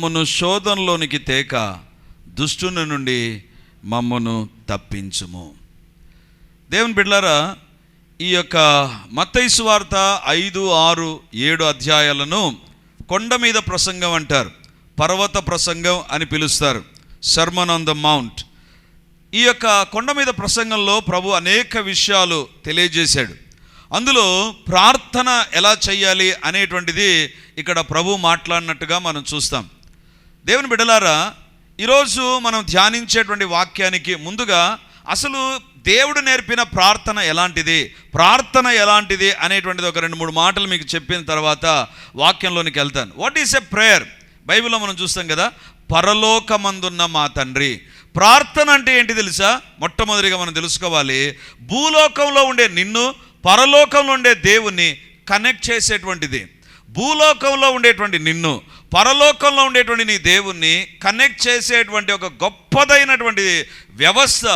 మమ్మను శోధనలోనికి తేక దుష్టుని నుండి మమ్మను తప్పించుము. దేవుని బిడ్లారా ఈ యొక్క మత్తైసు వార్త ఐదు ఆరు ఏడు అధ్యాయాలను కొండ మీద ప్రసంగం అంటారు. పర్వత ప్రసంగం అని పిలుస్తారు. సర్మన్ ఆన్ ద మౌంట్ ఈ యొక్క కొండ మీద ప్రసంగంలో ప్రభు అనేక విషయాలు తెలియజేశాడు. అందులో ప్రార్థన ఎలా చేయాలి అనేటువంటిది ఇక్కడ ప్రభు మాట్లాడినట్టుగా మనం చూస్తాం. దేవుని బిడ్డలారా ఈరోజు మనం ధ్యానించేటువంటి వాక్యానికి ముందుగా అసలు దేవుడు నేర్పిన ప్రార్థన ఎలాంటిది ప్రార్థన ఎలాంటిది అనేటువంటిది ఒక రెండు మూడు మాటలు మీకు చెప్పిన తర్వాత వాక్యంలోనికి వెళ్తాను. వాట్ ఈస్ ఎ ప్రేయర్ బైబిల్లో మనం చూస్తాం కదా పరలోకమందున్న మా తండ్రి. ప్రార్థన అంటే ఏంటి తెలుసా? మొట్టమొదటిగా మనం తెలుసుకోవాలి భూలోకంలో ఉండే నిన్ను పరలోకంలో ఉండే దేవుణ్ణి కనెక్ట్ చేసేటువంటిది. భూలోకంలో ఉండేటువంటి నిన్ను పరలోకంలో ఉండేటువంటి నీ దేవుణ్ణి కనెక్ట్ చేసేటువంటి ఒక గొప్పదైనటువంటి వ్యవస్థ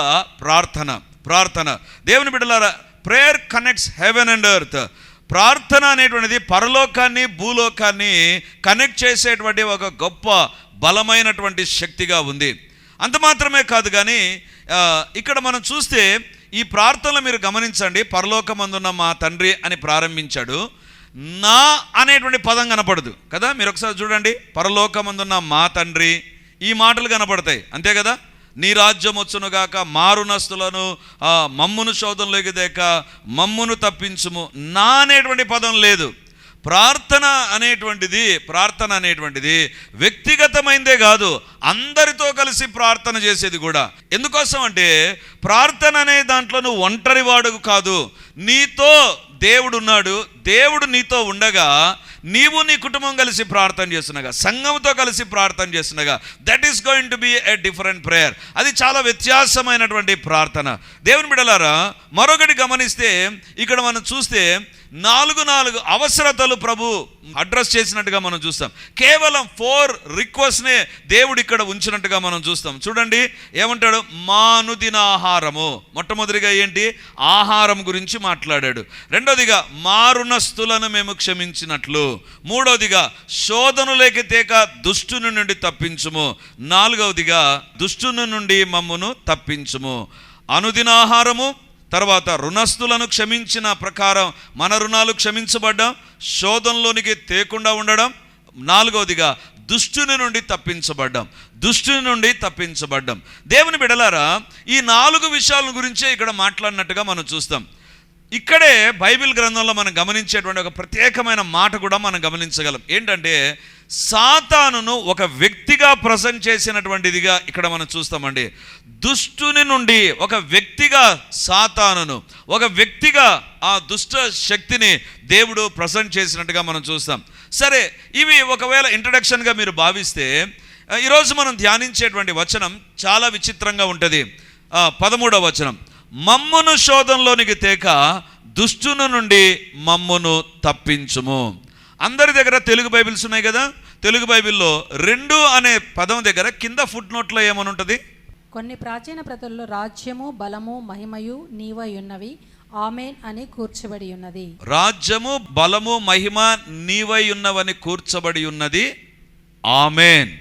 ప్రార్థన ప్రార్థన. దేవుని బిడ్డలారా prayer connects heaven and earth ప్రార్థన అనేటువంటిది పరలోకాన్ని భూలోకాన్ని కనెక్ట్ చేసేటువంటి ఒక గొప్ప బలమైనటువంటి శక్తిగా ఉంది. అంత మాత్రమే కాదు కానీ ఇక్కడ మనం చూస్తే ఈ ప్రార్థనలు మీరు గమనించండి. పరలోకమందున్న మా తండ్రి అని ప్రారంభించాడు. నా అనేటువంటి పదం కనపడదు. కదా? మీరు ఒకసారి చూడండి. పరలోకమందున్న మా తండ్రి ఈ మాటలు కనపడతాయి. అంతే కదా? నీ రాజ్యం వచ్చునుగాక మారునస్తులను మమ్మును శోధంలోకి దేక మమ్మును తప్పించుము. నా అనేటువంటి పదం లేదు. ప్రార్థన అనేటువంటిది ప్రార్థన అనేటువంటిది వ్యక్తిగతమైందే కాదు అందరితో కలిసి ప్రార్థన చేసేది కూడా. ఎందుకోసం అంటే ప్రార్థన అనే దాంట్లో నువ్వు ఒంటరి వాడు కాదు. నీతో దేవుడు ఉన్నాడు దేవుడు నీతో ఉండగా నీవు నీ కుటుంబం కలిసి ప్రార్థన చేస్తుండగా సంఘంతో కలిసి ప్రార్థన చేస్తుండగా that is going to be a different prayer అది చాలా వ్యత్యాసమైనటువంటి ప్రార్థన. దేవుని బిడలారా మరొకటి గమనిస్తే ఇక్కడ మనం చూస్తే నాలుగు నాలుగు అవసరతలు ప్రభు అడ్రస్ చేసినట్టుగా మనం చూస్తాం. కేవలం ఫోర్ రిక్వెస్ట్నే దేవుడు ఇక్కడ ఉంచినట్టుగా మనం చూస్తాం. చూడండి ఏమంటాడు? మానుదిన ఆహారము. మొట్టమొదటిగా ఏంటి? ఆహారం గురించి మాట్లాడాడు. రెండోదిగా మారునస్తులను మేము క్షమించినట్లు. మూడోదిగా శోధనలేక తేక దుష్టుని నుండి తప్పించుము. నాలుగవదిగా దుష్టుని నుండి మమ్మును తప్పించుము. అనుదినాహారము తర్వాత రుణస్థులను క్షమించిన ప్రకారం మన రుణాలు క్షమించబడ్డం శోధంలోనికి తేకుండా ఉండడం నాలుగవదిగా దుష్టుని నుండి తప్పించబడ్డం దుష్టుని నుండి తప్పించబడ్డం. దేవుని బిడలారా ఈ నాలుగు విషయాల గురించే ఇక్కడ మాట్లాడినట్టుగా మనం చూస్తాం. ఇక్కడే బైబిల్ గ్రంథంలో మనం గమనించేటువంటి ఒక ప్రత్యేకమైన మాట కూడా మనం గమనించగలం. ఏంటంటే సాతానును ఒక వ్యక్తిగా ప్రజెంట్ చేసినటువంటిదిగా ఇక్కడ మనం చూస్తామండి. దుష్టుని నుండి ఒక వ్యక్తిగా సాతానును ఒక వ్యక్తిగా ఆ దుష్ట శక్తిని దేవుడు ప్రజెంట్ చేసినట్టుగా మనం చూస్తాం. సరే ఇవి ఒకవేళ ఇంట్రడక్షన్గా మీరు భావిస్తే ఈరోజు మనం ధ్యానించేటువంటి వచనం చాలా విచిత్రంగా ఉంటుంది. పదమూడవ వచనం. మమ్మును శోధంలోనికి తేక దుష్టుని నుండి మమ్మును తప్పించుము. అందరి దగ్గర తెలుగు బైబిల్స్ ఉన్నాయి కదా? తెలుగు బైబిల్లో రెండు అనే పదం దగ్గర కింద ఫుట్ నోట్లో ఏమని ఉంటుంది? కొన్ని ప్రాచీన ప్రతుల్లో రాజ్యము బలము మహిమయు నీవై ఉన్నవి ఆమెన్ అని కూర్చబడి ఉన్నది. రాజ్యము బలము మహిమ నీవై ఉన్నవని కూర్చబడి ఉన్నది. ఆమెన్.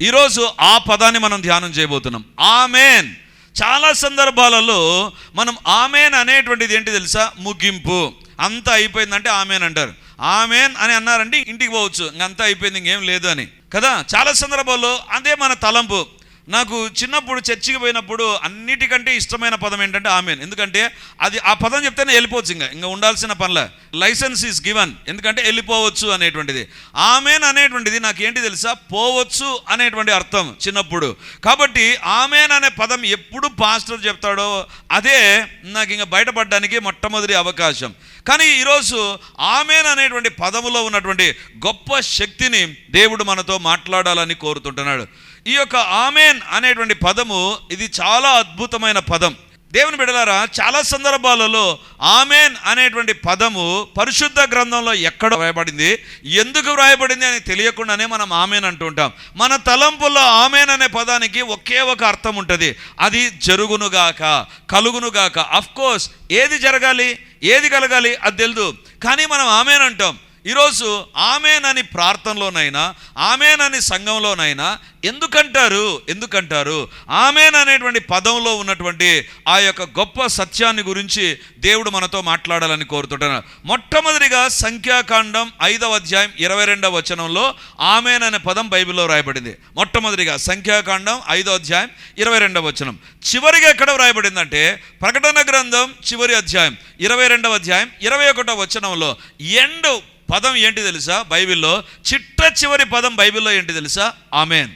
ఈరోజు ఆ పదాన్ని మనం ధ్యానం చేయబోతున్నాం. ఆమెన్. చాలా సందర్భాలలో మనం ఆమెన్ అనేటువంటిది ఏంటి తెలుసా? ముగింపు. అంతా అయిపోయిందంటే ఆమెన్ అంటారు. ఆమెన్ అని అన్నారంటే ఇంటికి పోవచ్చు. ఇంకంతా అయిపోయింది ఇంకేం లేదు అని. కదా? చాలా సందర్భాల్లో అదే మన తలంపు. నాకు చిన్నప్పుడు చర్చికి పోయినప్పుడు అన్నిటికంటే ఇష్టమైన పదం ఏంటంటే ఆమెన్. ఎందుకంటే అది ఆ పదం చెప్తేనే వెళ్ళిపోవచ్చు ఇంకా. ఇంకా ఉండాల్సిన పనుల. లైసెన్స్ ఈస్ గివన్ ఎందుకంటే వెళ్ళిపోవచ్చు అనేటువంటిది. ఆమెన్ అనేటువంటిది నాకు ఏంటి తెలుసా? పోవచ్చు అనేటువంటి అర్థం చిన్నప్పుడు. కాబట్టి ఆమెన్ అనే పదం ఎప్పుడు పాస్టర్ చెప్తాడో అదే నాకు ఇంకా బయటపడడానికి మొట్టమొదటి అవకాశం. కానీ ఈరోజు ఆమెన్ అనేటువంటి పదములో ఉన్నటువంటి గొప్ప శక్తిని దేవుడు మనతో మాట్లాడాలని కోరుతుంటున్నాడు. ఈ యొక్క ఆమెన్ అనేటువంటి పదము ఇది చాలా అద్భుతమైన పదం. దేవుని బిడలారా చాలా సందర్భాలలో ఆమెన్ అనేటువంటి పదము పరిశుద్ధ గ్రంథంలో ఎక్కడ వ్రాయబడింది ఎందుకు వ్రాయబడింది అని తెలియకుండానే మనం ఆమెన్ అంటుంటాం మన తలంపుల్లో ఆమెన్ అనే పదానికి ఒకే ఒక అర్థం ఉంటుంది. అది జరుగునుగాక కలుగునుగాక అఫ్ కోర్స్ ఏది జరగాలి ఏది కలగాలి అది తెలుదు. కానీ మనం ఆమెన్ అంటాం. ఈరోజు ఆమెనని ప్రార్థనలోనైనా ఆమెనని సంఘంలోనైనా ఎందుకంటారు? ఎందుకంటారు? ఆమెన్ అనేటువంటి పదంలో ఉన్నటువంటి ఆ యొక్క గొప్ప సత్యాన్ని గురించి దేవుడు మనతో మాట్లాడాలని కోరుతుంటున్నాను మొట్టమొదటిగా సంఖ్యాకాండం ఐదవ అధ్యాయం ఇరవై రెండవ వచనంలో ఆమెన్ అనే పదం బైబిల్లో రాయబడింది. మొట్టమొదటిగా సంఖ్యాకాండం ఐదో అధ్యాయం ఇరవై రెండవ వచనం. చివరిగా ఎక్కడ రాయబడిందంటే ప్రకటన గ్రంథం చివరి అధ్యాయం ఇరవై రెండవ అధ్యాయం ఇరవై ఒకటో వచనంలో ఎండ్ పదం ఏంటి తెలుసా? బైబిల్లో చిట్ట చివరి పదం బైబిల్లో ఏంటి తెలుసా? ఆమెన్.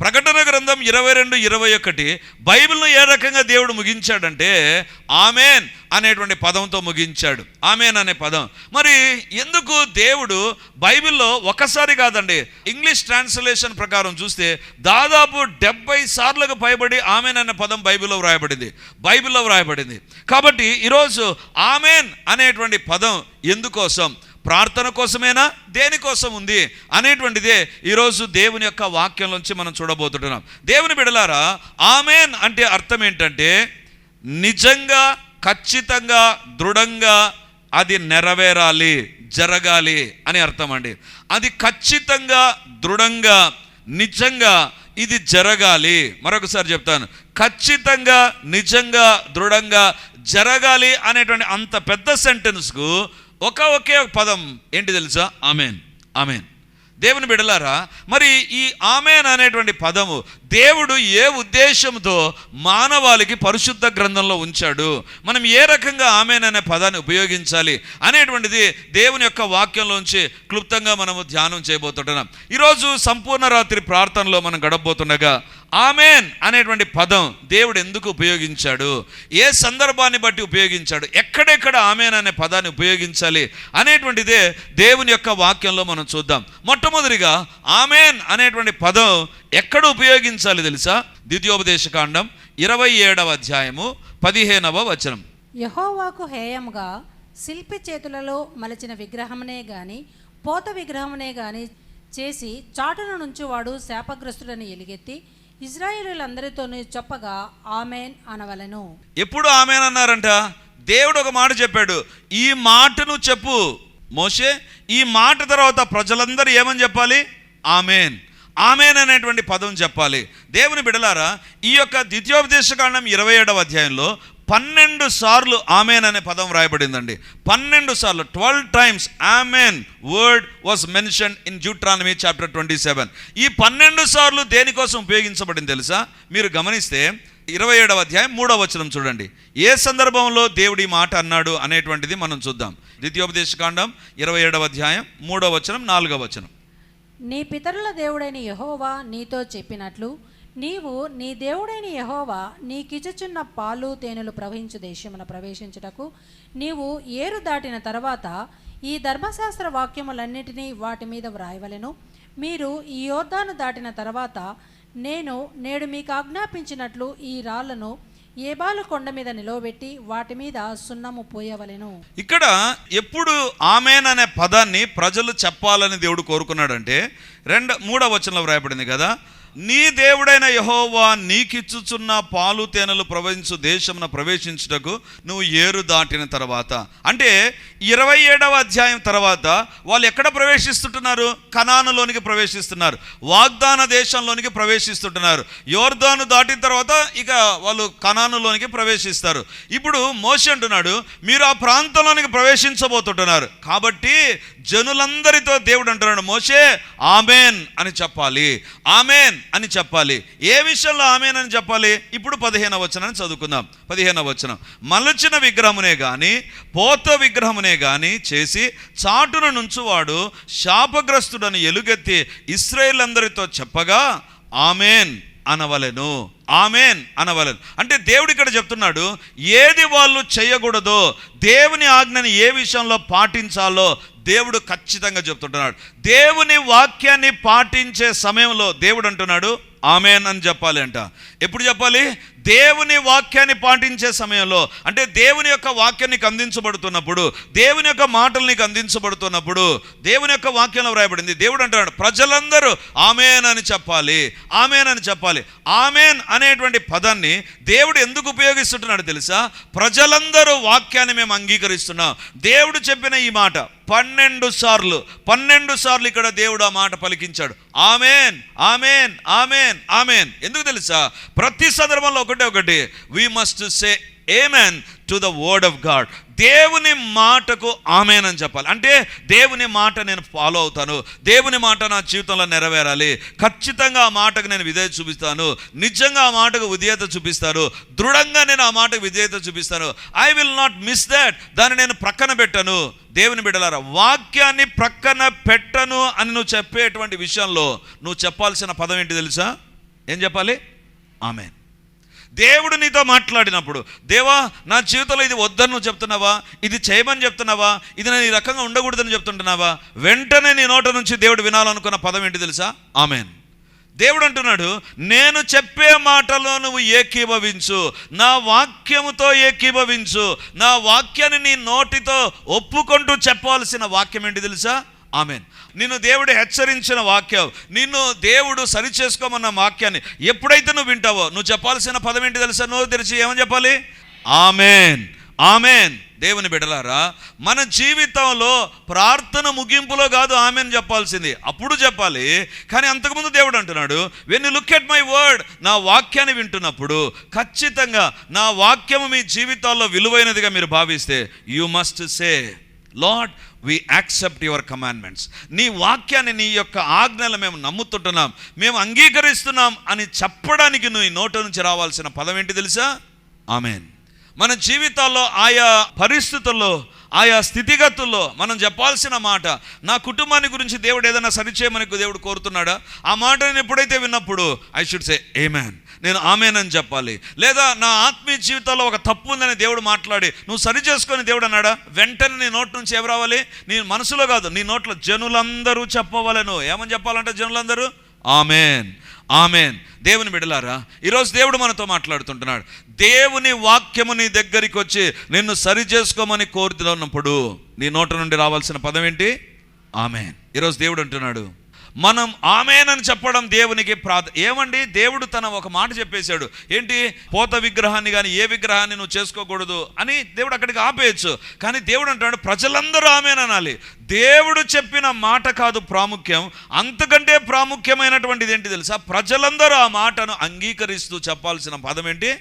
ప్రకటన గ్రంథం ఇరవై రెండు ఇరవై ఒకటి బైబిల్ను ఏ రకంగా దేవుడు ముగించాడంటే ఆమెన్ అనేటువంటి పదంతో ముగించాడు. ఆమెన్ అనే పదం. మరి ఎందుకు దేవుడు బైబిల్లో ఒకసారి కాదండి ఇంగ్లీష్ ట్రాన్స్లేషన్ ప్రకారం చూస్తే దాదాపు డెబ్బై సార్లకు పైబడి ఆమెన్ అనే పదం బైబిల్లో వ్రాయబడింది. బైబిల్లో వ్రాయబడింది. కాబట్టి ఈరోజు ఆమెన్ అనేటువంటి పదం ఎందుకోసం? ప్రార్థన కోసమేనా? దేనికోసం ఉంది? అనేటువంటిదే ఈరోజు దేవుని యొక్క వాక్యం నుంచి మనం చూడబోతుంటున్నాం దేవుని బిడలారా ఆమెన్ అంటే అర్థం ఏంటంటే నిజంగా ఖచ్చితంగా దృఢంగా అది నెరవేరాలి జరగాలి అని అర్థం అండి. అది ఖచ్చితంగా దృఢంగా నిజంగా ఇది జరగాలి. మరొకసారి చెప్తాను. ఖచ్చితంగా నిజంగా దృఢంగా జరగాలి అనేటువంటి అంత పెద్ద సెంటెన్స్కు ఒక ఒకే ఒక పదం ఏంటి తెలుసా? ఆమెన్. ఆమెన్. దేవుని బిడలారా మరి ఈ ఆమెన్ అనేటువంటి పదము దేవుడు ఏ ఉద్దేశంతో మానవాళికి పరిశుద్ధ గ్రంథంలో ఉంచాడు? మనం ఏ రకంగా ఆమెన్ అనే పదాన్ని ఉపయోగించాలి అనేటువంటిది దేవుని యొక్క వాక్యంలోంచి క్లుప్తంగా మనము ధ్యానం చేయబోతుంటున్నాం. ఈరోజు సంపూర్ణ రాత్రి ప్రార్థనలో మనం గడపబోతుండగా ఆమెన్ అనేటువంటి పదం దేవుడు ఎందుకు ఉపయోగించాడు? ఏ సందర్భాన్ని బట్టి ఉపయోగించాడు? ఎక్కడెక్కడ ఆమెన్ అనే పదాన్ని ఉపయోగించాలి అనేటువంటిదే దేవుని యొక్క వాక్యంలో మనం చూద్దాం. మొట్టమొదటిగా ఆమెన్ అనేటువంటి పదం ఎక్కడ ఉపయోగించాలి? తెలుసా? ద్వితీయోపదేశకాండం ఇరవై ఏడవ అధ్యాయము పదిహేనవ వచనం. యహోవాకు హేయముగా శిల్పి చేతులలో మలచిన విగ్రహమునే గాని పోత విగ్రహమునే గాని చేసి చాటున నుంచి వాడు శాపగ్రస్తుడని ఎలుగెత్తి ఇజ్రాయేలులందరితోనూ చెప్పగా ఆమెన్ అనవలెను. ఎప్పుడు ఆమెన్ అన్నారంట? దేవుడు ఒక మాట చెప్పాడు ఈ మాటను చెప్పు. మోషే ఈ మాట తర్వాత ప్రజలందరూ ఏమని చెప్పాలి? ఆమెన్. ఆమెన్ అనేటువంటి పదం చెప్పాలి. దేవుని బిడలారా ఈ యొక్క ద్వితీయోపదేశకాండం ఇరవై ఏడవ అధ్యాయంలో పన్నెండు సార్లు ఆమెన్ అనే పదం వ్రాయబడిందండి. పన్నెండు సార్లు twelve times amen word was mention in Deuteronomy chapter twenty seven. ఈ పన్నెండు సార్లు దేనికోసం ఉపయోగించబడింది తెలుసా? మీరు గమనిస్తే ఇరవై ఏడవ అధ్యాయం మూడవ వచనం చూడండి. ఏ సందర్భంలో దేవుడి మాట అన్నాడు అనేటువంటిది మనం చూద్దాం. ద్వితీయోపదేశకాండం ఇరవై ఏడవ అధ్యాయం మూడవ వచనం నాలుగవ వచనం. నీ పితరుల దేవుడైన యహోవా నీతో చెప్పినట్లు నీవు నీ దేవుడైన యహోవా నీకిచ్చుచున్న పాలు తేనెలు ప్రవహించు దేశమున ప్రవేశించుటకు నీవు ఏరు దాటిన తర్వాత ఈ ధర్మశాస్త్ర వాక్యములన్నిటినీ వాటి మీద వ్రాయవలెను. మీరు ఈ యోర్దాను దాటిన తర్వాత నేను నేడు మీకు ఆజ్ఞాపించినట్లు ఈ రాళ్ళను ఏబాలు కొండ మీద నిలవబెట్టి వాటి మీద సున్నము పోయవలెను. ఇక్కడ ఎప్పుడు ఆమెన్ అనే పదాన్ని ప్రజలు చెప్పాలని దేవుడు కోరుకున్నాడంటే రెండు మూడవ వచనంలో వ్రాయబడింది కదా నీ దేవుడైన యహోవా నీకిచ్చుచున్న పాలు తేనెలు ప్రవహించు దేశమున ప్రవేశించుటకు నువ్వు ఏరు దాటిన తర్వాత. అంటే ఇరవై ఏడవ అధ్యాయం తర్వాత వాళ్ళు ఎక్కడ ప్రవేశిస్తుంటున్నారు? కనానులోనికి ప్రవేశిస్తున్నారు. వాగ్దాన దేశంలోనికి ప్రవేశిస్తుంటున్నారు. యోర్దాను దాటిన తర్వాత ఇక వాళ్ళు కనానులోనికి ప్రవేశిస్తారు. ఇప్పుడు మోషి అంటున్నాడు మీరు ఆ ప్రాంతంలోనికి ప్రవేశించబోతుంటున్నారు. కాబట్టి జనులందరితో దేవుడు అంటున్నాడు మోషే ఆమెన్ అని చెప్పాలి. ఆమెన్ అని చెప్పాలి. ఏ విషయంలో ఆమెన్ అని చెప్పాలి? ఇప్పుడు పదిహేనవ వచనాన్ని చదువుకుందాం. పదిహేనవ వచనం. మలచిన విగ్రహమునే కానీ పోత విగ్రహమునే కానీ చేసి చాటున నుంచువాడు శాపగ్రస్తుడని ఎలుగెత్తి ఇస్రాయేలందరితో చెప్పగా ఆమెన్ అనవలెను. ఆమెన్ అనవలెను. అంటే దేవుడు ఇక్కడ చెప్తున్నాడు ఏది వాళ్ళు చేయకూడదో దేవుని ఆజ్ఞని ఏ విషయంలో పాటించాలో దేవుడు ఖచ్చితంగా చెప్తుంటున్నాడు. దేవుని వాక్యాన్ని పాటించే సమయంలో దేవుడు అంటున్నాడు ఆమెన్ అని చెప్పాలి అంట. ఎప్పుడు చెప్పాలి? దేవుని వాక్యాన్ని పాటించే సమయంలో. అంటే దేవుని యొక్క వాక్యం నీకు అందించబడుతున్నప్పుడు దేవుని యొక్క మాటలు నీకు అందించబడుతున్నప్పుడు దేవుని యొక్క వాక్యంలో వ్రాయబడింది. దేవుడు అంటున్నాడు ప్రజలందరూ ఆమెన్ అని చెప్పాలి ఆమెన్ అని చెప్పాలి. ఆమెన్ అనేటువంటి పదాన్ని దేవుడు ఎందుకు ఉపయోగిస్తుంటున్నాడు తెలుసా? ప్రజలందరూ వాక్యాన్ని మేము అంగీకరిస్తున్నాం. దేవుడు చెప్పిన ఈ మాట పన్నెండు సార్లు పన్నెండు సార్లు ఇక్కడ దేవుడు ఆ మాట పలికించాడు. Amen amen amen amen. ఎందుకు తెలుసా? ప్రతి సందర్భంలో ఒకటే ఒకటి we must say amen to the word of God దేవుని మాటకు ఆమెనని అని చెప్పాలి. అంటే దేవుని మాట నేను ఫాలో అవుతాను. దేవుని మాట నా జీవితంలో నెరవేరాలి. ఖచ్చితంగా ఆ మాటకు నేను విధేయత చూపిస్తాను. నిజంగా ఆ మాటకు విధేయత చూపిస్తాను. దృఢంగా నేను ఆ మాటకు విధేయత చూపిస్తాను. I will not miss that దాన్ని నేను ప్రక్కన పెట్టను. దేవుని బిడ్డలారా వాక్యాన్ని ప్రక్కన పెట్టను అని నువ్వు చెప్పేటువంటి విషయంలో నువ్వు చెప్పాల్సిన పదం ఏంటి తెలుసా? ఏం చెప్పాలి? ఆమెన్. దేవుడు నీతో మాట్లాడినప్పుడు దేవా నా జీవితంలో ఇది వద్దని నువ్వు చెప్తున్నావా? ఇది చేయమని చెప్తున్నావా? ఇది నేను ఈ రకంగా ఉండకూడదని చెప్తుంటున్నావా? వెంటనే నీ నోట నుంచి దేవుడు వినాలనుకున్న పదం ఏంటి తెలుసా? ఆమెన్. దేవుడు అంటున్నాడు నేను చెప్పే మాటలో నువ్వు ఏకీభవించు. నా వాక్యముతో ఏకీభవించు. నా వాక్యాన్ని నీ నోటితో ఒప్పుకుంటూ చెప్పాల్సిన వాక్యం ఏంటి తెలుసా? ఆమెన్. నిన్ను దేవుడు హెచ్చరించిన వాక్యం నిన్ను దేవుడు సరి చేసుకోమన్న వాక్యాన్ని ఎప్పుడైతే నువ్వు వింటావో నువ్వు చెప్పాల్సిన పదం ఏంటి తెలుసా? నువ్వు తెరిచి ఏమని చెప్పాలి? ఆమెన్. ఆమెన్. దేవుని బిడలారా మన జీవితంలో ప్రార్థన ముగింపులో కాదు ఆమెన్ చెప్పాల్సింది. అప్పుడు చెప్పాలి. కానీ అంతకుముందు దేవుడు అంటున్నాడు when you look at my word నా వాక్యాన్ని వింటున్నప్పుడు ఖచ్చితంగా నా వాక్యము మీ జీవితాల్లో విలువైనదిగా మీరు భావిస్తే you must say Lord we accept your commandments నీ వాక్యాన్ని నీ యొక్క ఆజ్ఞలు మేము నమ్ముతుంటున్నాం. మేము అంగీకరిస్తున్నాం అని చెప్పడానికి నువ్వు నోట నుంచి రావాల్సిన పదం ఏంటి తెలుసా? ఆమెన్. మన జీవితాల్లో ఆయా పరిస్థితుల్లో ఆయా స్థితిగతుల్లో మనం చెప్పాల్సిన మాట నా కుటుంబాన్ని గురించి దేవుడు ఏదైనా సరిచేయమని దేవుడు కోరుతున్నాడా? ఆ మాట నేను ఎప్పుడైతే విన్నప్పుడు ఐ షుడ్ సే ఏమేన్ నేను ఆమెనని చెప్పాలి. లేదా నా ఆత్మీయ జీవితంలో ఒక తప్పు ఉందని దేవుడు మాట్లాడి నువ్వు సరి చేసుకొని దేవుడు అన్నాడా? వెంటనే నీ నోటి నుంచి ఎవరు రావాలి? నీ మనసులో కాదు నీ నోట్లో జనులందరూ చెప్పవలను. ఏమని చెప్పాలంటే జనులందరూ? Amen amen. దేవుని బిడలారా ఈరోజు దేవుడు మనతో మాట్లాడుతుంటున్నాడు. దేవుని వాక్యము నీ దగ్గరికి వచ్చి నిన్ను సరి చేసుకోమని కోరుతున్నప్పుడు నీ నోట నుండి రావాల్సిన పదం ఏంటి? ఆమెన్. ఈరోజు దేవుడు అంటున్నాడు మనం ఆమెనని చెప్పడం దేవునికి ప్రాధ ఏమండి? దేవుడు తన ఒక మాట చెప్పేశాడు. ఏంటి? పోత విగ్రహాన్ని కానీ ఏ విగ్రహాన్ని నువ్వు చేసుకోకూడదు అని దేవుడు అక్కడికి ఆపేయచ్చు. కానీ దేవుడు అంటాడు ప్రజలందరూ ఆమెననాలి. దేవుడు చెప్పిన మాట కాదు ప్రాముఖ్యం. అంతకంటే ప్రాముఖ్యమైనటువంటిది ఏంటి తెలుసా? ప్రజలందరూ ఆ మాటను అంగీకరిస్తూ చెప్పాల్సిన పదం ఏంటి?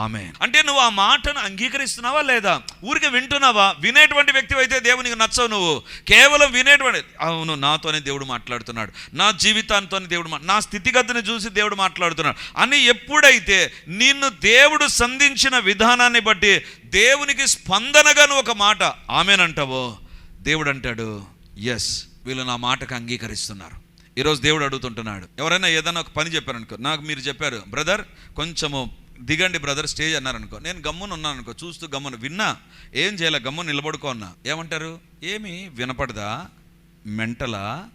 ఆమె అంటే నువ్వు ఆ మాటను అంగీకరిస్తున్నావా లేదా? ఊరికి వింటున్నావా? వినేటువంటి వ్యక్తి అయితే దేవునికి నచ్చవు నువ్వు. కేవలం వినేటువంటి అవును నాతోనే దేవుడు మాట్లాడుతున్నాడు. నా జీవితాంతోనే దేవుడు నా స్థితిగతిని చూసి దేవుడు మాట్లాడుతున్నాడు. అని ఎప్పుడైతే నిన్ను దేవుడు సంధించిన విధానాన్ని బట్టి దేవునికి స్పందనగా నువ్వు ఒక మాట ఆమెనంటావో దేవుడు అంటాడు ఎస్ వీళ్ళు నా మాటకు అంగీకరిస్తున్నారు. ఈరోజు దేవుడు అడుగుతుంటున్నాడు. ఎవరైనా ఏదైనా ఒక పని చెప్పారనుకో నాకు మీరు చెప్పారు బ్రదర్ కొంచెము దిగండి బ్రదర్ స్టేజ్ అన్నారనుకో. నేను గమ్మున ఉన్నాను అనుకో చూస్తూ గమ్మున విన్నా ఏం చేయాలి గమ్మున నిలబడుకో అన్నా. ఏమంటారు? ఏమి వినపడదా? మెంటలా?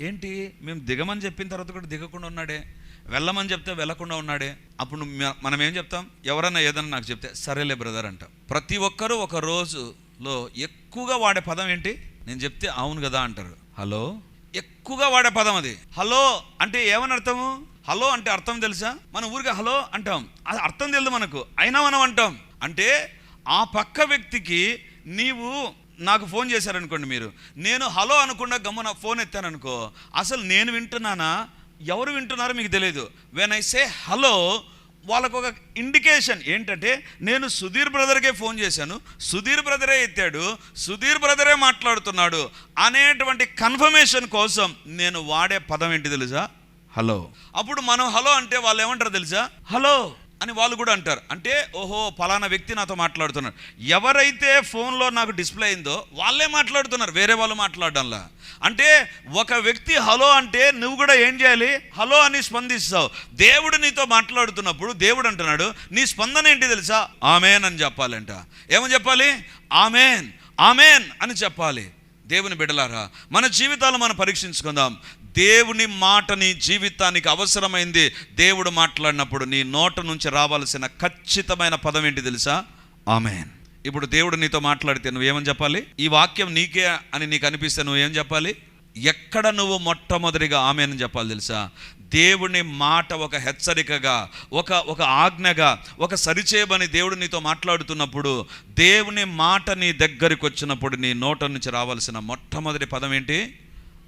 ఏంటి? మేము దిగమని చెప్పిన తర్వాత కూడా దిగకుండా ఉన్నాడే. వెళ్ళమని చెప్తే వెళ్ళకుండా ఉన్నాడే. అప్పుడు మ- మనం ఏం చెప్తాం? ఎవరన్నా ఏదన్నా నాకు చెప్తే సరేలే బ్రదర్ అంటాం. ప్రతి ఒక్కరూ ఒక రోజులో ఎక్కువగా వాడే పదం ఏంటి? నేను చెప్తే అవును కదా అంటారు. హలో? ఎక్కువగా వాడే పదం అది. హలో? అంటే ఏమని అర్థము? హలో అంటే అర్థం తెలుసా? మనం ఊరికే హలో అంటాం. అది అర్థం తెలియదు మనకు. అయినా మనం అంటాం. అంటే ఆ పక్క వ్యక్తికి నీవు నాకు ఫోన్ చేశారనుకోండి మీరు. నేను హలో అనకుండా గమ్మున ఫోన్ ఎత్తాననుకో. అసలు నేను వింటున్నానా? ఎవరు వింటున్నారో మీకు తెలియదు వెన్ ఐ సే హలో వాళ్ళకు ఒక ఇండికేషన్ ఏంటంటే నేను సుధీర్ బ్రదర్కే ఫోన్ చేశాను. సుధీర్ బ్రదరే ఎత్తాడు. సుధీర్ బ్రదరే మాట్లాడుతున్నాడు అనేటువంటి కన్ఫర్మేషన్ కోసం నేను వాడే పదం ఏంటి తెలుసా? హలో. అప్పుడు మనం హలో అంటే వాళ్ళు ఏమంటారు తెలుసా? హలో. అని వాళ్ళు కూడా అంటారు. అంటే ఓహో ఫలానా వ్యక్తి నాతో మాట్లాడుతున్నారు. ఎవరైతే ఫోన్లో నాకు డిస్ప్లే అయిందో వాళ్ళే మాట్లాడుతున్నారు. వేరే వాళ్ళు మాట్లాడడంలా. అంటే ఒక వ్యక్తి హలో అంటే నువ్వు కూడా ఏం చేయాలి? హలో అని స్పందిస్తావు. దేవుడు నీతో మాట్లాడుతున్నప్పుడు దేవుడు అంటున్నాడు నీ స్పందన ఏంటి తెలుసా? ఆమెన్ అని చెప్పాలంట. ఏమని చెప్పాలి? ఆమెన్ ఆమెన్ అని చెప్పాలి. దేవుని బిడ్డలారా మన జీవితాలు మనం పరీక్షించుకుందాం. దేవుని మాట నీ జీవితానికి అవసరమైంది. దేవుడు మాట్లాడినప్పుడు నీ నోట నుంచి రావాల్సిన ఖచ్చితమైన పదం ఏంటి తెలుసా? ఆమెన్. ఇప్పుడు దేవుడు నీతో మాట్లాడితే నువ్వేమని చెప్పాలి? ఈ వాక్యం నీకే అని నీకు అనిపిస్తే నువ్వేం చెప్పాలి? ఎక్కడ నువ్వు మొట్టమొదటిగా ఆమెను చెప్పాలి తెలుసా? దేవుని మాట ఒక హెచ్చరికగా ఒక ఒక ఆజ్ఞగా ఒక సరిచేయమని దేవుడు నీతో మాట్లాడుతున్నప్పుడు దేవుని మాట నీ దగ్గరికి వచ్చినప్పుడు నీ నోట నుంచి రావాల్సిన మొట్టమొదటి పదం ఏంటి?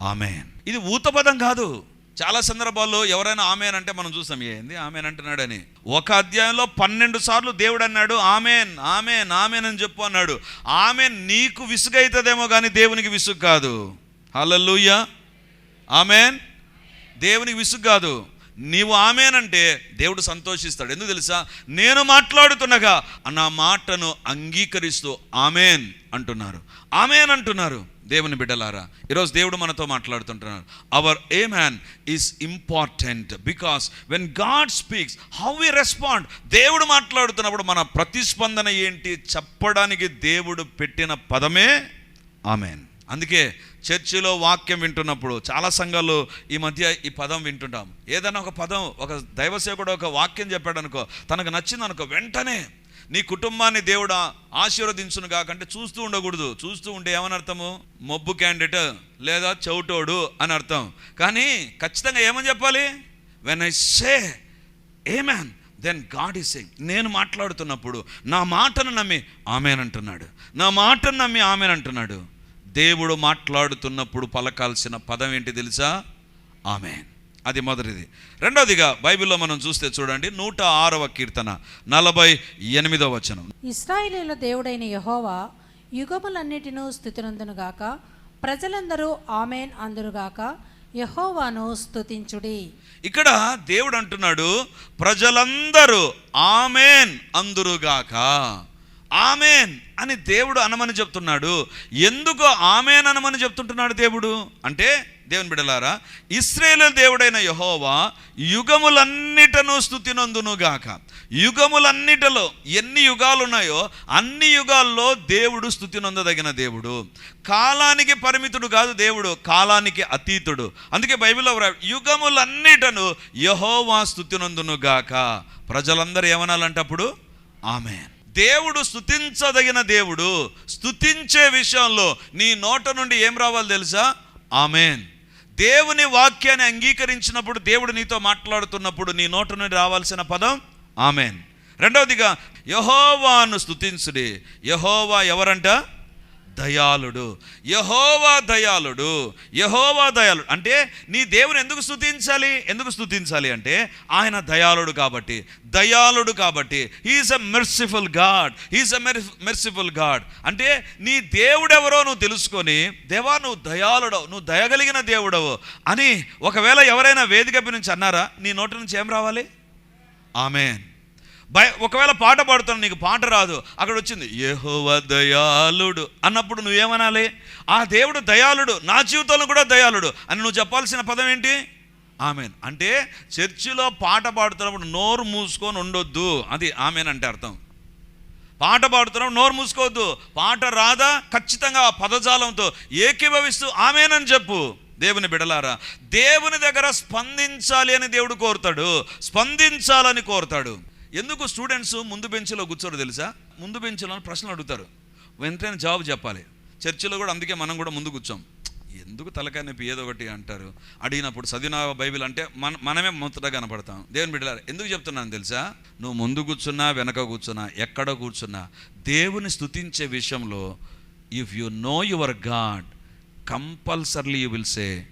ఆమెన్. ఇది ఊతపదం కాదు. చాలా సందర్భాల్లో ఎవరైనా ఆమెన్ అంటే మనం చూసాం ఏంది ఆమెన్ అంటున్నాడని. ఒక అధ్యాయంలో పన్నెండు సార్లు దేవుడు అన్నాడు ఆమెన్ ఆమెన్ ఆమెన్ అని చెప్పు అన్నాడు. ఆమెన్ నీకు విసుగైతుందేమో కానీ దేవునికి విసుగు కాదు. హలల్లుయ్య ఆమెన్ దేవునికి విసుగు కాదు. నీవు ఆమెనంటే దేవుడు సంతోషిస్తాడు. ఎందుకు తెలుసా? నేను మాట్లాడుతుండగా నా మాటను అంగీకరిస్తూ ఆమెన్ అంటున్నారు. ఆమెన్ అంటున్నారు. దేవుని బిడ్డలారా ఈరోజు దేవుడు మనతో మాట్లాడుతుంటున్నారు our amen is important because when God speaks how we respond దేవుడు మాట్లాడుతున్నప్పుడు మన ప్రతిస్పందన ఏంటి? చెప్పడానికి దేవుడు పెట్టిన పదమే ఆమెన్. అందుకే చర్చిలో వాక్యం వింటున్నప్పుడు చాలా సంఘాలు ఈ మధ్య ఈ పదం వింటుంటాం. ఏదైనా ఒక పదం ఒక దైవసేవకుడు ఒక వాక్యం చెప్పాడు అనుకో తనకు నచ్చింది అనుకో వెంటనే నీ కుటుంబాన్ని దేవుడు ఆశీర్వదించును కాకంటే చూస్తూ ఉండకూడదు. చూస్తూ ఉంటే ఏమని అర్థము మొబ్బు క్యాండిడేట్ లేదా చౌటోడు అని అర్థం. కానీ ఖచ్చితంగా ఏమని చెప్పాలి? When I say amen then God is same నేను మాట్లాడుతున్నప్పుడు నా మాటను నమ్మి ఆమెనంటున్నాడు నా మాటను నమ్మి ఆమెనంటున్నాడు దేవుడు మాట్లాడుతున్నప్పుడు పలకాల్సిన పదం ఏంటి తెలుసా? ఆమె అది మొదటిది. రెండవదిగా బైబిల్లో మనం చూస్తే చూడండి నూట ఆరవ కీర్తన నలభై ఎనిమిదవ వచనం. ఇస్రాయేలీల దేవుడైన యహోవా యుగములన్నిటినూ స్థుతినందునుగాక ప్రజలందరూ ఆమెన్ అందురుగాక యహోవాను స్తుతించుడి. ఇక్కడ దేవుడు అంటున్నాడు ప్రజలందరూ ఆమెన్ అందురుగాక ఆమెన్ అని దేవుడు అనమని చెప్తున్నాడు. ఎందుకు ఆమెన్ అనమని చెప్తుంటున్నాడు దేవుడు? అంటే దేవుని బిడలారా ఇస్రేలు దేవుడైన యహోవా యుగములన్నిటను స్థుతినందునుగాక యుగములన్నిటలో ఎన్ని యుగాలు ఉన్నాయో అన్ని యుగాల్లో దేవుడు స్థుతినందదగిన దేవుడు. కాలానికి పరిమితుడు కాదు దేవుడు కాలానికి అతీతుడు. అందుకే బైబిల్లో యుగములన్నిటను యహోవా స్థుతినందునుగాక ప్రజలందరూ ఏమనాలంటే అప్పుడు ఆమె దేవుడు స్థుతించదగిన దేవుడు స్థుతించే విషయంలో నీ నోట నుండి ఏం రావాలి తెలుసా? ఆమెన్. దేవుని వాక్యాన్ని అంగీకరించినప్పుడు దేవుడు నీతో మాట్లాడుతున్నప్పుడు నీ నోటు నుండి రావాల్సిన పదం ఆమెన్. రెండవదిగా యహోవాను స్థుతించుడి యహోవా ఎవరంట? దయాళుడు. యహోవా దయాళుడు. యహోవా దయాళుడు. అంటే నీ దేవుని ఎందుకు స్థుతించాలి ఎందుకు స్థుతించాలి అంటే ఆయన దయాళుడు కాబట్టి దయాళుడు కాబట్టి. He is a merciful God he is a merciful God అంటే నీ దేవుడెవరో నువ్వు తెలుసుకొని దేవా నువ్వు దయాళుడవు నువ్వు దయగలిగిన దేవుడవు అని ఒకవేళ ఎవరైనా వేదిక నుంచి అన్నారా నీ నోటి నుంచి ఏం రావాలి? ఆమెన్. భయ ఒకవేళ పాట పాడుతాను నీకు పాట రాదు. అక్కడ వచ్చింది యహోవ దయాళుడు అన్నప్పుడు నువ్వేమనాలి? ఆ దేవుడు దయాళుడు నా జీవితంలో కూడా దయాళుడు అని నువ్వు చెప్పాల్సిన పదం ఏంటి? ఆమెన్. అంటే చర్చిలో పాట పాడుతున్నప్పుడు నోరు మూసుకొని ఉండొద్దు. అది ఆమెన్ అంటే అర్థం. పాట పాడుతున్నాం నోరు మూసుకోవద్దు. పాట రాదా? ఖచ్చితంగా ఆ పదజాలంతో ఏకీభవిస్తూ ఆమెనని చెప్పు. దేవుని బిడలారా దేవుని దగ్గర స్పందించాలి అని దేవుడు కోరుతాడు. స్పందించాలని కోరుతాడు. ఎందుకు స్టూడెంట్స్ ముందు బెంచ్లో కూర్చోరు తెలుసా? ముందు బెంచ్లో ప్రశ్నలు అడుగుతారు. వెంటనే జవాబు చెప్పాలి. చర్చిలో కూడా అందుకే మనం కూడా ముందు కూర్చోం. ఎందుకు తలకాయ నొప్పి ఏదో ఒకటి అంటారు. అడిగినప్పుడు చదివిన బైబిల్ అంటే మన మనమే మొత్తగా కనపడతాం. దేవుని బిడ్డలారు ఎందుకు చెప్తున్నాను తెలుసా? నువ్వు ముందు కూర్చున్నా వెనక కూర్చున్నా ఎక్కడ కూర్చున్నా దేవుని స్తుతించే విషయంలో if you know your God compulsorily you will say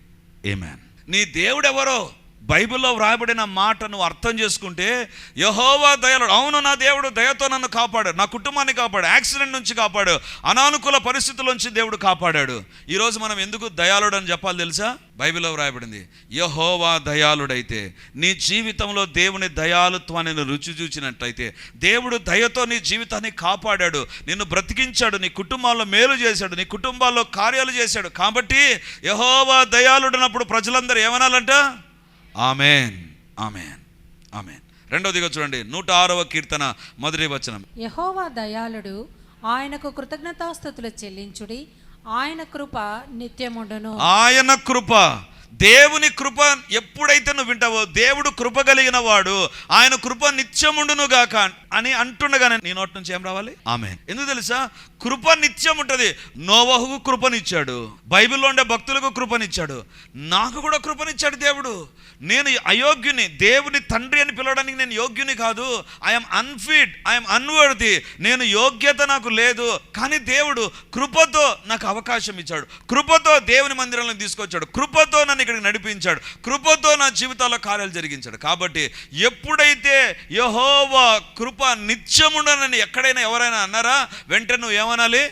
amen నీ దేవుడెవరో? బైబిల్లో వ్రాయబడిన మాట నువ్వు అర్థం చేసుకుంటే యహోవా దయలుడు అవును నా దేవుడు దయతో నన్ను కాపాడాడు నా కుటుంబాన్ని కాపాడు యాక్సిడెంట్ నుంచి కాపాడు అనానుకూల పరిస్థితుల నుంచి దేవుడు కాపాడాడు. ఈరోజు మనం ఎందుకు దయాళుడు అని చెప్పాలి తెలుసా? బైబిల్లో వ్రాయబడింది యహోవా దయాళుడైతే నీ జీవితంలో దేవుని దయాలుత్వాన్ని రుచి చూచినట్లయితే దేవుడు దయతో నీ జీవితాన్ని కాపాడాడు నిన్ను బ్రతికించాడు నీ కుటుంబాల్లో మేలు చేశాడు నీ కుటుంబాల్లో కార్యాలు చేశాడు. కాబట్టి యహోవా దయాళుడనప్పుడు ప్రజలందరూ ఏమనాలంట? ఆమెన్. ఆమెన్. ఆమెన్. రెండవదిగా చూడండి. నూట ఆరవ కీర్తన మొదటి వచనం. యహోవా దయాళుడు ఆయనకు కృతజ్ఞతాస్థుతులు చెల్లించుడి. ఆయన కృప నిత్యముండును. ఆయన కృప దేవుని కృప ఎప్పుడైతే నువ్వు వింటావో దేవుడు కృప కలిగిన వాడు ఆయన కృప నిత్యముండును గాక అని అంటుండగానే నీ నోటి నుంచి ఏం రావాలి? ఆమె ఎందుకు తెలుసా? కృప నిత్యం ఉంటుంది. నోవహుకు కృపనిచ్చాడు. బైబిల్లో ఉండే భక్తులకు కృపనిచ్చాడు. నాకు కూడా కృపనిచ్చాడు దేవుడు. నేను అయోగ్యుని దేవుని తండ్రి అని పిలవడానికి నేను యోగ్యుని కాదు. ఐఎమ్ అన్ఫిట్ ఐఎమ్ అన్వర్ది నేను యోగ్యత నాకు లేదు. కానీ దేవుడు కృపతో నాకు అవకాశం ఇచ్చాడు. కృపతో దేవుని మందిరంలో తీసుకొచ్చాడు. కృపతో నన్ను ఇక్కడికి నడిపించాడు. కృపతో నా జీవితాల్లో కార్యాలు జరిగించాడు. కాబట్టి ఎప్పుడైతే యహోవా కృప నిత్యముండనని ఎక్కడైనా ఎవరైనా అన్నారా? వెంటనే నువ్వు ఏమనాలి?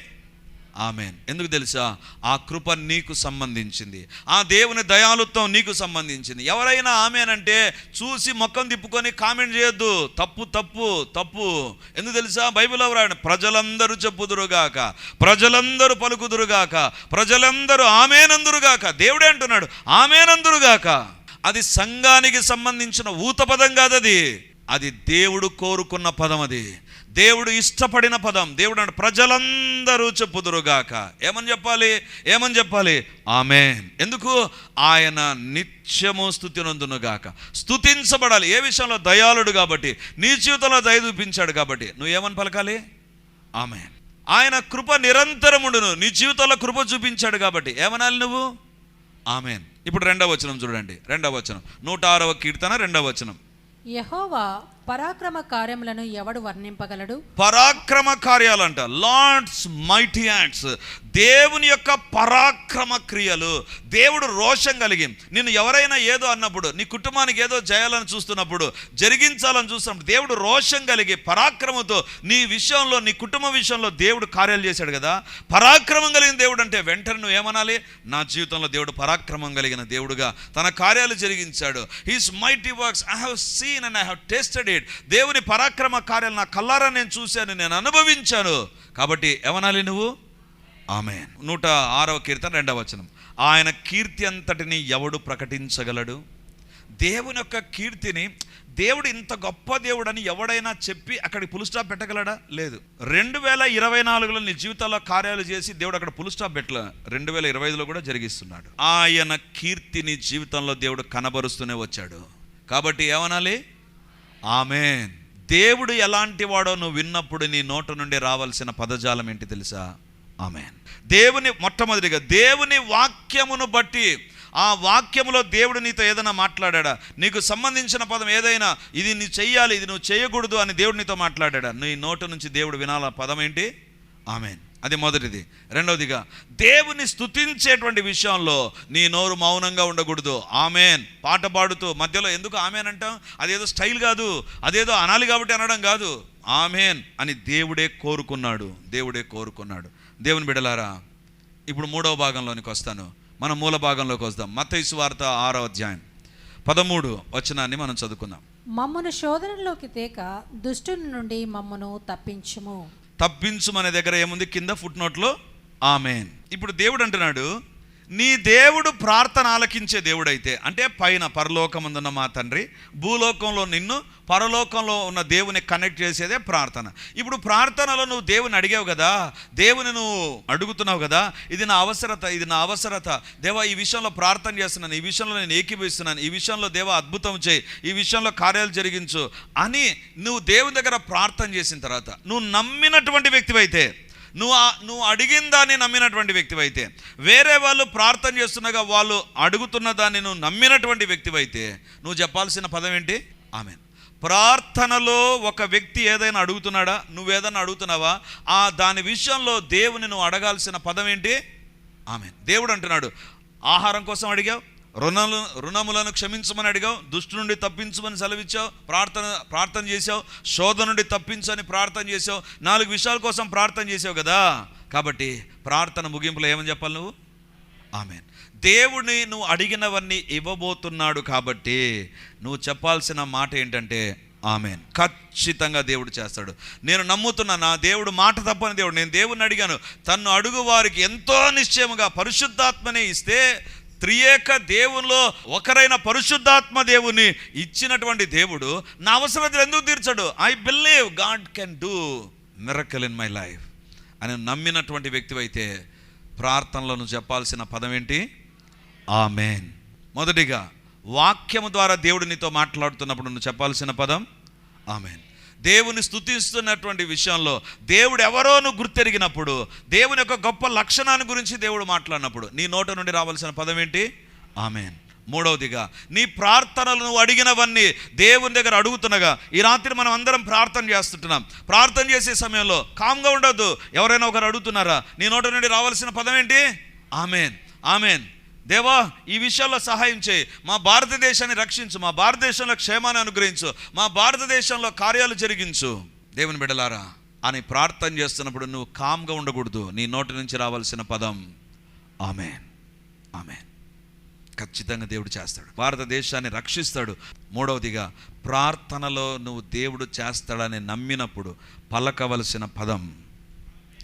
ఆమెన్. ఎందుకు తెలుసా? ఆ కృప నీకు సంబంధించింది. ఆ దేవుని దయాలుత్వం నీకు సంబంధించింది. ఎవరైనా ఆమెనంటే చూసి మొక్కం తిప్పుకొని కామెంట్ చేయొద్దు. తప్పు తప్పు తప్పు. ఎందుకు తెలుసా? బైబిల్ ఎవరాయన ప్రజలందరూ చెప్పుదురుగాక. ప్రజలందరూ పలుకుదురుగాక. ప్రజలందరూ ఆమెనందురుగాక. దేవుడే అంటున్నాడు ఆమెనందురుగాక. అది సంఘానికి సంబంధించిన ఊత పదం కాదది. అది అది దేవుడు కోరుకున్న పదం అది. దేవుడు ఇష్టపడిన పదం. దేవుడు అంటే ప్రజలందరూ చెప్పుదురుగాక. ఏమని చెప్పాలి? ఏమని చెప్పాలి? ఆమె ఎందుకు? ఆయన నిత్యము స్థుతినందునుగాక. స్థుతించబడాలి. ఏ విషయంలో? దయాళుడు కాబట్టి. నీ జీవితంలో దయ చూపించాడు కాబట్టి. నువ్వు ఏమని పలకాలి? ఆమె ఆయన కృప నిరంతరముడును. నీ జీవితంలో కృప చూపించాడు కాబట్టి. ఏమనాలి నువ్వు? ఆమెన్. ఇప్పుడు రెండవ వచనం చూడండి. రెండవ వచనం. నూట ఆరవ కీర్తన రెండవ వచనం. యహోవా పరాక్రమ కార్యములను ఎవడు వర్ణింపగలడు? పరాక్రమ కార్యాలంట లార్డ్స్ మైటీ యాక్ట్స్ దేవుని యొక్క పరాక్రమ క్రియలు దేవుడు రోషం కలిగి నిన్ను ఎవరైనా ఏదో అన్నప్పుడు నీ కుటుంబానికి ఏదో చేయాలని చూస్తున్నప్పుడు జరిగించాలని చూస్తున్నప్పుడు దేవుడు రోషం కలిగి పరాక్రమతో నీ విషయంలో నీ కుటుంబ విషయంలో దేవుడు కార్యాలు చేశాడు కదా. పరాక్రమం కలిగిన దేవుడు అంటే వెంటనే నువ్వు ఏమనాలి? నా జీవితంలో దేవుడు పరాక్రమం కలిగిన దేవుడుగా తన కార్యాలు జరిగించాడు. His mighty works I have seen and I have tasted it దేవుని పరాక్రమ కార్యాలు నా కల్లారా నేను చూశాను నేను అనుభవించాను. కాబట్టి ఏమనాలి నువ్వు? ఆమె నూట ఆరవ కీర్తన రెండవ వచనం. ఆయన కీర్తి అంతటిని ఎవడు ప్రకటించగలడు? దేవుని యొక్క కీర్తిని దేవుడు ఇంత గొప్ప దేవుడని ఎవడైనా చెప్పి అక్కడికి పులు స్టాప్ పెట్టగలడా? లేదు. రెండు వేల ఇరవై నాలుగులో నీ జీవితాల్లో కార్యాలు చేసి దేవుడు అక్కడ పులు స్టాప్ పెట్టలే. రెండు వేల ఇరవై ఐదులో కూడా జరిగిస్తున్నాడు. ఆయన కీర్తిని జీవితంలో దేవుడు కనబరుస్తూనే వచ్చాడు. కాబట్టి ఏమనాలి? ఆమె దేవుడు ఎలాంటి వాడో నువ్వు విన్నప్పుడు నీ నోట నుండి రావాల్సిన పదజాలం ఏంటి తెలుసా? ఆమెన్ దేవుని మొట్టమొదటిగా దేవుని వాక్యమును బట్టి ఆ వాక్యములో దేవుడు నీతో ఏదైనా మాట్లాడా నీకు సంబంధించిన పదం ఏదైనా ఇది నీ చెయ్యాలి ఇది నువ్వు చేయకూడదు అని దేవుడు నీతో మాట్లాడా నీ నోటు నుంచి దేవుడు వినాల పదం ఏంటి? ఆమెన్. అది మొదటిది. రెండవదిగా దేవుని స్తుతించేటువంటి విషయంలో నీ నోరు మౌనంగా ఉండకూడదు. ఆమెన్. పాట పాడుతూ మధ్యలో ఎందుకు ఆమెన్ అంటాం? అదేదో స్టైల్ కాదు అదేదో అనాలి కాబట్టి అనడం కాదు. ఆమెన్ అని దేవుడే కోరుకున్నాడు. దేవుడే కోరుకున్నాడు. దేవుని బిడలారా ఇప్పుడు మూడవ భాగంలోనికి వస్తాను. మనం మూల భాగంలోకి వస్తాం. మత్తయి వార్త ఆరో అధ్యాయం పదమూడు వచనాన్ని మనం చదువుకుందాం. మమ్మను శోధనలోకి తేక దుష్టుని నుండి మమ్మను తప్పించుము. తప్పించుమనే దగ్గర ఏముంది? కింద ఫుట్ నోట్లో ఆమెన్. ఇప్పుడు దేవుడు అంటున్నాడు నీ దేవుడు ప్రార్థన ఆలకించే దేవుడైతే అంటే పైన పరలోకమందున్న మా తండ్రి భూలోకంలో నిన్ను పరలోకంలో ఉన్న దేవుని కనెక్ట్ చేసేదే ప్రార్థన. ఇప్పుడు ప్రార్థనలో నువ్వు దేవుని అడిగావు కదా దేవుని నువ్వు అడుగుతున్నావు కదా ఇది నా అవసరత ఇది నా అవసరత. దేవా ఈ విషయంలో ప్రార్థన చేస్తున్నాను ఈ విషయంలో నేను ఏకీభవిస్తున్నాను ఈ విషయంలో దేవా అద్భుతం చేయి ఈ విషయంలో కార్యాలు జరిగించు అని నువ్వు దేవుని దగ్గర ప్రార్థన చేసిన తర్వాత నువ్వు నమ్మినటువంటి వ్యక్తివైతే నువ్వు నువ్వు అడిగిన దాన్ని నమ్మినటువంటి వ్యక్తివైతే వేరే వాళ్ళు ప్రార్థన చేస్తుండగా వాళ్ళు అడుగుతున్న దాన్ని నువ్వు నమ్మినటువంటి వ్యక్తివైతే నువ్వు చెప్పాల్సిన పదం ఏంటి? ఆమె ప్రార్థనలో ఒక వ్యక్తి ఏదైనా అడుగుతున్నాడా? నువ్వేదైనా అడుగుతున్నావా? ఆ దాని విషయంలో దేవుని నువ్వు అడగాల్సిన పదం ఏంటి? ఆమె దేవుడు అంటున్నాడు ఆహారం కోసం అడిగావు? రుణాలు రుణములను క్షమించమని అడిగావు దుష్టు నుండి తప్పించమని సెలవిచ్చావు ప్రార్థన ప్రార్థన చేసావు శోధ నుండి తప్పించని ప్రార్థన చేసావు నాలుగు విషయాల కోసం ప్రార్థన చేసావు కదా. కాబట్టి ప్రార్థన ముగింపులో ఏమని చెప్పాలి నువ్వు? ఆమె దేవుడిని నువ్వు అడిగినవన్నీ ఇవ్వబోతున్నాడు కాబట్టి నువ్వు చెప్పాల్సిన మాట ఏంటంటే ఆమెన్. ఖచ్చితంగా దేవుడు చేస్తాడు. నేను నమ్ముతున్నా నా దేవుడు మాట తప్పని దేవుడు. నేను దేవుడిని అడిగాను. తన్ను అడుగు వారికి ఎంతో నిశ్చయముగా పరిశుద్ధాత్మనే ఇస్తే త్రియేక దేవునిలో ఒకరైన పరిశుద్ధాత్మ దేవుని ఇచ్చినటువంటి దేవుడు నా అవసరతలు ఎందుకు తీర్చడు? I believe God can do miracle in my life అని నమ్మినటువంటి వ్యక్తివైతే ప్రార్థనలను చెప్పాల్సిన పదం ఏంటి? ఆమెన్ మొదటిగా వాక్యము ద్వారా దేవుడు నీతో మాట్లాడుతున్నప్పుడు నువ్వు చెప్పాల్సిన పదం? ఆమెన్ దేవుని స్తుతిస్తున్నటువంటి విషయంలో దేవుడు ఎవరో నువ్వు గుర్తెరిగినప్పుడు దేవుని యొక్క గొప్ప లక్షణాన్ని గురించి దేవుడు మాట్లాడినప్పుడు నీ నోట నుండి రావాల్సిన పదం ఏంటి? ఆమెన్. మూడవదిగా నీ ప్రార్థనలు నువ్వు అడిగినవన్నీ దేవుని దగ్గర అడుగుతున్నగా ఈ రాత్రి మనం అందరం ప్రార్థన చేస్తుంటున్నాం. ప్రార్థన చేసే సమయంలో కామ్గా ఉండొద్దు. ఎవరైనా ఒకరు అడుగుతున్నారా నీ నోట నుండి రావాల్సిన పదం ఏంటి? ఆమెన్. ఆమెన్. దేవా ఈ విషయాల్లో సహాయం చేయి. మా భారతదేశాన్ని రక్షించు మా భారతదేశంలో క్షేమాన్ని అనుగ్రహించు మా భారతదేశంలో కార్యాలు జరిగించు. దేవుని బిడలారా అని ప్రార్థన చేస్తున్నప్పుడు నువ్వు కామ్గా ఉండకూడదు. నీ నోటి నుంచి రావాల్సిన పదం ఆమె ఆమె ఖచ్చితంగా దేవుడు చేస్తాడు. భారతదేశాన్ని రక్షిస్తాడు. మూడవదిగా ప్రార్థనలో నువ్వు దేవుడు చేస్తాడని నమ్మినప్పుడు పలకవలసిన పదం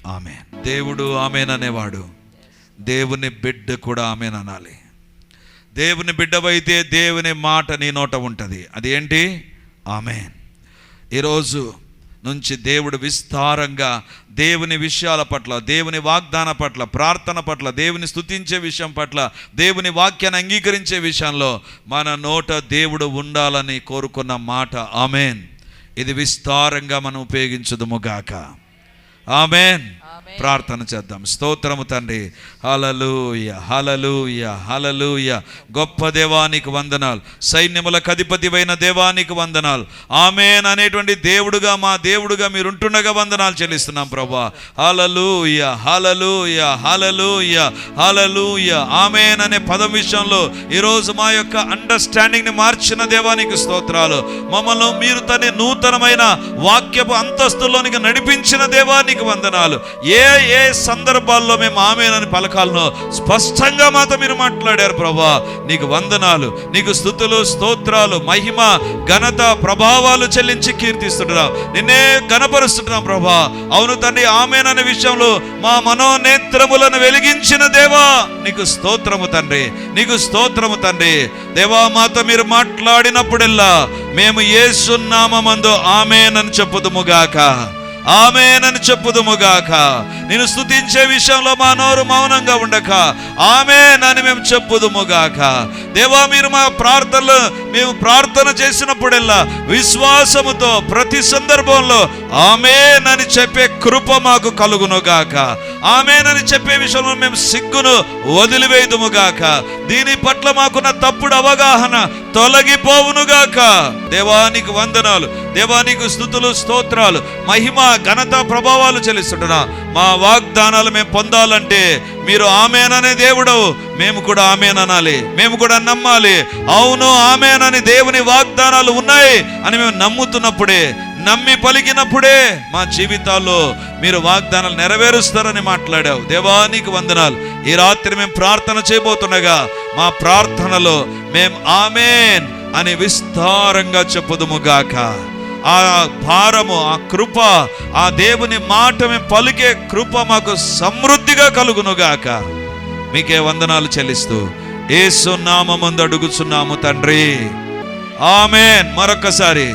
ఆమె దేవుడు ఆమెన్ అనేవాడు. దేవుని బిడ్డ కూడా ఆమెన్ అనాలి. దేవుని బిడ్డవైతే దేవుని మాట నీ నోట ఉంటుంది. అది ఏంటి ఆమెన్. ఈరోజు నుంచి దేవుడు విస్తారంగా దేవుని విషయాల పట్ల దేవుని వాగ్దాన పట్ల ప్రార్థన పట్ల దేవుని స్థుతించే విషయం పట్ల దేవుని వాక్యాన్ని అంగీకరించే విషయంలో మన నోట దేవుడు ఉండాలని కోరుకున్న మాట ఆమెన్. ఇది విస్తారంగా మనం ఉపయోగించుదుముగాక ఆమెన్. ప్రార్థన చేద్దాం. స్తోత్రము తండ్రి. హలలుయ హలలుయ హలలుయ గొప్ప దేవానికి వందనాలు. సైన్యములకు అధిపతివైన దేవానికి వందనాలు. ఆమెన్ అనేటువంటి దేవుడుగా మా దేవుడుగా మీరు ఉంటుండగా వందనాలు చెల్లిస్తున్నాం ప్రభా. హలలుయ హలలుయ హలలుయ హలలుయ ఆమెన్ అనే పదం విషయంలో ఈరోజు మా యొక్క అండర్స్టాండింగ్ని మార్చిన దేవానికి స్తోత్రాలు. మమ్మల్ని మీరు తన నూతనమైన వాక్యపు అంతస్తులోనికి నడిపించిన దేవానికి వందనాలు. ఏ ఏ ఏ సందర్భాల్లో మేము ఆమెనని పలకాలను స్పష్టంగా మాతో మీరు మాట్లాడారు ప్రభా. నీకు వందనాలు నీకు స్థుతులు స్తోత్రాలు మహిమ ఘనత ప్రభావాలు చెల్లించి కీర్తిస్తుంటున్నాం. నిన్నే గణపరుస్తున్నాం ప్రభా. అవును తండ్రి ఆమెననే విషయంలో మా మనోనేత్రములను వెలిగించిన దేవా. నీకు స్తోత్రము తండ్రి నీకు స్తోత్రము తండ్రి. దేవా మాతో మీరు మాట్లాడినప్పుడెల్లా మేము ఏసునామందు ఆమెనని చెప్పుదుముగాక ఆమెనని చెప్పుదుముగాక. నేను స్తుతించే విషయంలో మా నోరు మౌనంగా ఉండక. ఆమెనని మేము చెప్పుదుముగాక. దేవా మీరు మా ప్రార్థనలు మేము ప్రార్థన చేసినప్పుడల్లా విశ్వాసముతో ప్రతి సందర్భంలో ఆమెనని చెప్పే కృప మాకు కలుగునుగాక. ఆమెనని చెప్పే విషయంలో మేము సిగ్గును వదిలివేయుదుముగాక. దీని పట్ల మాకున్న తప్పుడు అవగాహన తొలగిపోవునుగాక. దేవానికి వందనాలు. దేవానికి స్థుతులు స్తోత్రాలు మహిమ ఘనత ప్రభావాలు చెల్లిస్తుంటున్నా మా వాగ్దానాలు మేము పొందాలంటే మీరు ఆమెననే దేవుడు మేము కూడా ఆమెననాలి. మేము కూడా నమ్మాలి. అవును ఆమెనని దేవుని వాగ్దానాలు ఉన్నాయి అని మేము నమ్ముతున్నప్పుడే నమ్మి పలికినప్పుడే మా జీవితాల్లో మీరు వాగ్దానాలు నెరవేరుస్తారని మాట్లాడావు. దేవానికి వందనాలు. ఈ రాత్రి మేము ప్రార్థన చేయబోతుండగా మా ప్రార్థనలో మేము ఆమెన్ అని విస్తారంగా చెప్పుదుముగాక ఆ భారము ఆ కృప ఆ దేవుని మాట మేము పలికే కృప మాకు సమృద్ధిగా కలుగునుగాక. మీకే వందనాలు చెల్లిస్తూ ఏసు నామందు అడుగుచున్నాము తండ్రి. ఆమెన్. మరొకసారి